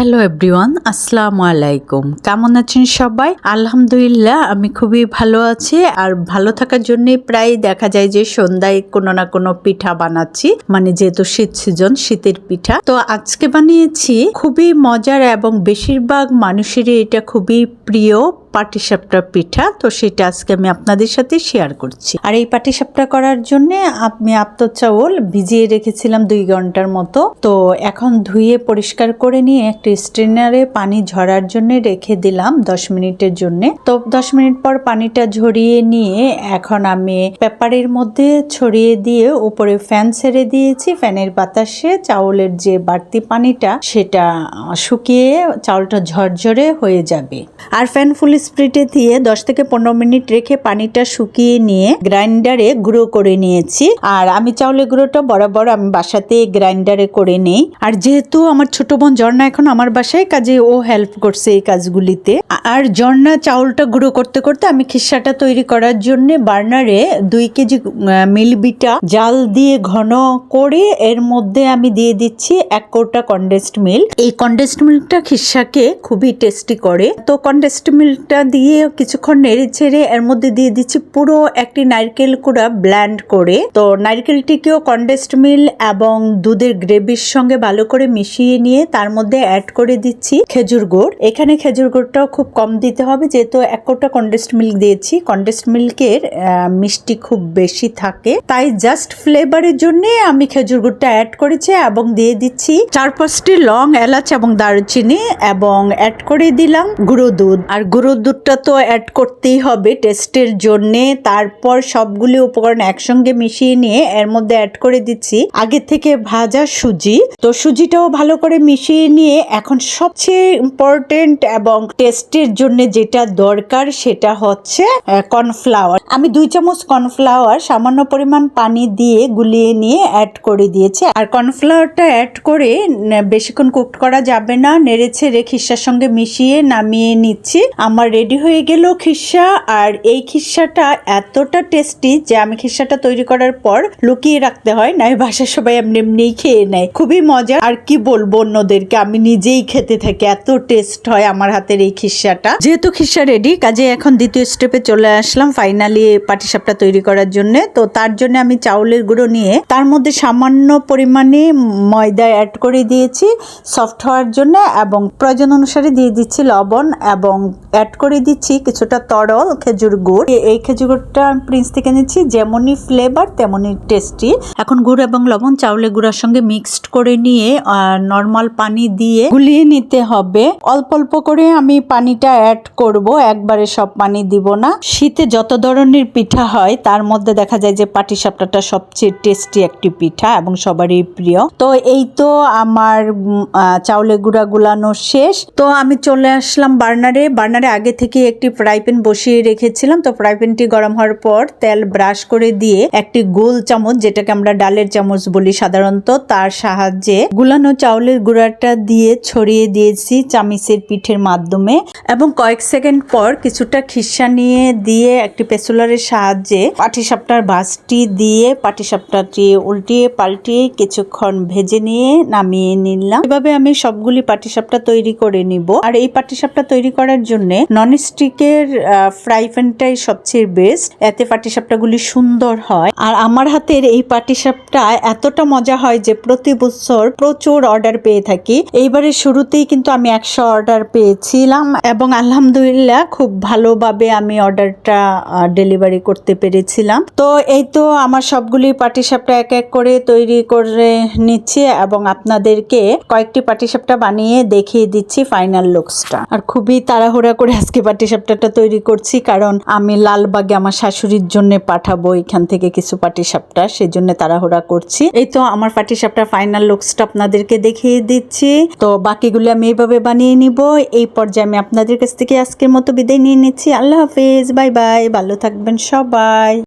Hello everyone আসসালামু আলাইকুম কেমন আছেন সবাই? আলহামদুলিল্লাহ, আমি খুবই ভালো আছি। আর ভালো থাকার জন্য প্রায় দেখা যায় যে সন্ধ্যায় কোনো না কোনো পিঠা বানাচ্ছি। মানে যেহেতু শীত সিজন, শীতের পিঠা। তো আজকে বানিয়েছি খুবই মজার এবং বেশিরভাগ মানুষেরই এটা খুবই প্রিয় পাটিসাপটা পিঠা, তো সেটা আজকে আমি আপনাদের সাথে শেয়ার করছি। আর এই পাটিসাপটা করার জন্য আমি আপ্ত চাউল ভিজিয়ে রেখেছিলাম দুই ঘণ্টার মতো। তো এখন ধুয়ে পরিষ্কার করে নিয়ে একটা স্ট্রেনারে পানি ঝরার জন্য রেখে দিলাম দশ মিনিটের জন্য। তো দশ মিনিট পর পানিটা ঝরিয়ে নিয়ে এখন আমি পেপারের মধ্যে ছড়িয়ে দিয়ে উপরে ফ্যান ছেড়ে দিয়েছি। ফ্যানের বাতাসে চাউলের যে বাড়তি পানিটা, সেটা শুকিয়ে চাউলটা ঝরঝরে হয়ে যাবে। আর ফ্যান ফুল স্প্রিটে দিয়ে দশ থেকে পনেরো মিনিট রেখে পানিটা শুকিয়ে নিয়ে গ্রাইন্ডারে গুঁড়ো করে নিয়েছি। আর আমি চাউলের গুঁড়োটা বরাবর আমি বাসাতে গ্রাইন্ডারে করে নেই। আর যেহেতু আমার ছোট বোন ঝর্ণা এখন আমার বাসায়, কাজে ও হেল্প করছে এই কাজগুলিতে। আর ঝর্ণা চাউলটা গুঁড়ো করতে করতে আমি খিসাটা তৈরি করার জন্য বার্নারে দুই কেজি মিলবিটা জাল দিয়ে ঘন করে এর মধ্যে আমি দিয়ে দিচ্ছি এক কোটা কন্ডেন্সড মিল্ক এই কন্ডেন্সড মিল্কটা খিসাকে খুবই টেস্টি করে। তো কন্ডেস্ট কন্ডেন্সড মিল্কটা দিয়ে কিছুক্ষণ নেড়ে ছেড়ে এর মধ্যে দিয়ে দিচ্ছি পুরো একটি নারকেল কুড়া ব্ল্যান্ড করে। তো নারকেলটিকেও কন্ডেন্সড মিল্ক এবং দুধের গ্রেভির সঙ্গে ভালো করে মিশিয়ে নিয়ে তার মধ্যে অ্যাড করে দিচ্ছি খেজুর গুড়। এখানে খেজুর গুড়টাও খুব কম দিতে হবে, যেহেতু এক কোটা কন্ডেন্সড মিল্ক দিয়েছি। কন্ডেন্সড মিল্কের মিষ্টি খুব বেশি থাকে। তাই জাস্ট ফ্লেভারের জন্য আমি খেজুর গুড়টা অ্যাড করেছি এবং দিয়ে দিচ্ছি চার পাঁচটি লং এলাচ এবং দারুচিনি এবং অ্যাড করে দিলাম গুঁড়ো দুধ। আর গুঁড়ো দুধটা তো অ্যাড করতেই হবে টেস্টের জন্য। তারপর সবগুলি উপকরণ একসঙ্গে মিশিয়ে নিয়ে এর মধ্যে অ্যাড করে দিচ্ছি। আগে থেকে ভাজা সুজি। তো সুজিটাও ভালো করে মিশিয়ে নিয়ে এখন সবচেয়ে ইম্পর্টেন্ট এবং টেস্টের জন্য যেটা দরকার সেটা হচ্ছে কর্নফ্লাওয়ার আমি দুই চামচ কর্নফ্লাওয়ার সামান্য পরিমাণ পানি দিয়ে গুলিয়ে নিয়ে অ্যাড করে দিয়েছি। আর কর্নফ্লাওয়ারটা অ্যাড করে বেশিক্ষণ কুক করা যাবে না। নেড়ে ছেড়ে খিসার সঙ্গে মিশিয়ে নামিয়ে নিচ্ছি। আমার রেডি হয়ে গেল খিসা আর এই খিসাটা এতটা টেস্টি যে আমি খিসাটা তৈরি করার পর লুকিয়ে রাখতে হয় নাই বাসার সবাই এমনি এমনিই খেয়ে নেয়। খুবই মজা আর কি বলব অন্যদেরকে, আমি নিজেই খেতে থাকি। এত টেস্ট হয় আমার হাতের এই খিসাটা যেহেতু খিসা রেডি কাজে এখন দ্বিতীয় স্টেপে চলে আসলাম ফাইনালি পাটিসাপটা তৈরি করার জন্য। তো তার জন্য আমি চাউলের গুঁড়ো নিয়ে তার মধ্যে সামান্য পরিমাণে ময়দা অ্যাড করে দিয়েছি। সফট হওয়ার জন্য এবং প্রয়োজন অনুসারে দিয়ে দিচ্ছি লবণ এবং অ্যাড করে দিচ্ছি কিছুটা তরল খেজুর গুড়। এই খেজুর গুড়টা প্রিন্স থেকে নিচ্ছি, যেমনই ফ্লেভার তেমনই টেস্টি এখন গুড় এবং লবণ চাউলের গুঁড়ার সঙ্গে মিক্সড করে নিয়ে নর্মাল পানি দিয়ে গুলিয়ে নিতে হবে। অল্প অল্প করে আমি পানিটা অ্যাড করব, একবারে সব পানি দিব না। শীতে যত ধরনের পিঠা হয়, তার মধ্যে দেখা যায় যে পাটিসাপটাটা সবচেয়ে টেস্টি একটি পিঠা এবং সবারই প্রিয়। তো এই তো আমার চাউলের গুঁড়া গুলানো শেষ। তো আমি চলে আসলাম বার্নারে। বার্নারে আগে থেকে একটি ফ্রাই প্যান বসিয়ে রেখেছিলাম। তো ফ্রাই প্যানটি গরম হওয়ার পর তেল ব্রাশ করে দিয়ে একটি গোল চামচ, যেটাকে আমরা ডালের চামচ বলি সাধারণত, তার সাহায্যে গুলানো চাউলের গুঁড়াটা দিয়ে ছড়িয়ে দিয়েছি চামিচের পিঠের মাধ্যমে এবং কয়েক সেকেন্ড পর কিছুটা খিসা নিয়ে দিয়ে একটি পেসুলারের সাহায্যে পাটিসাপটার ভাঁজটি দিয়ে পাটিসাপটাটি উল্টিয়ে পাল্টিয়ে কিছুক্ষণ ভেজে নিয়ে নামিয়ে নিলাম। এভাবে আমি সবগুলি পাটিসাপটা তৈরি করে নিব। আর এই পাটিসাপটা তৈরি করার জন্য নন স্টিকের ফ্রাই প্যানটাই সবচেয়ে বেস্ট এতে পাটিসাপটাগুলি সুন্দর হয়। আর আমার হাতের এই পাটিসাপটা এতটা মজা হয় যে প্রতি বছর প্রচুর অর্ডার পেয়ে থাকি। এইবারে শুরুতেই কিন্তু আমি একশো অর্ডার পেয়েছিলাম এবং আলহামদুলিল্লাহ খুব ভালোভাবে আমি অর্ডারটা ডেলিভারি করতে পেরেছিলাম। তো এই তো আমার সবগুলি পাটিসাপটা এক এক করে তৈরি করে নিচ্ছি এবং আপনাদেরকে কয়েকটি পাটিসাপটা বানিয়ে দেখিয়ে দিচ্ছি ফাইনাল লুকসটা আর খুবই তাড়াহুড়া করে আজকে পাটি সাপটাটা তৈরি করছি কারণ আমি লালবাগে আমার শাশুড়ির জন্য পাঠাবো এখান থেকে কিছু পাটি সাপটা সেই জন্য তাড়াহুড়া করছি। এই তো আমার পাটি সাপটার ফাইনাল লুকসটা আপনাদেরকে দেখিয়ে দিচ্ছি। তো বাকিগুলো আমি এইভাবে বানিয়ে নিব। এই পর্যায়ে আমি আপনাদের কাছ থেকে আজকের মতো বিদায় নিয়ে নিচ্ছি। আল্লাহ হাফিজ, বাই বাই, ভালো থাকবেন সবাই।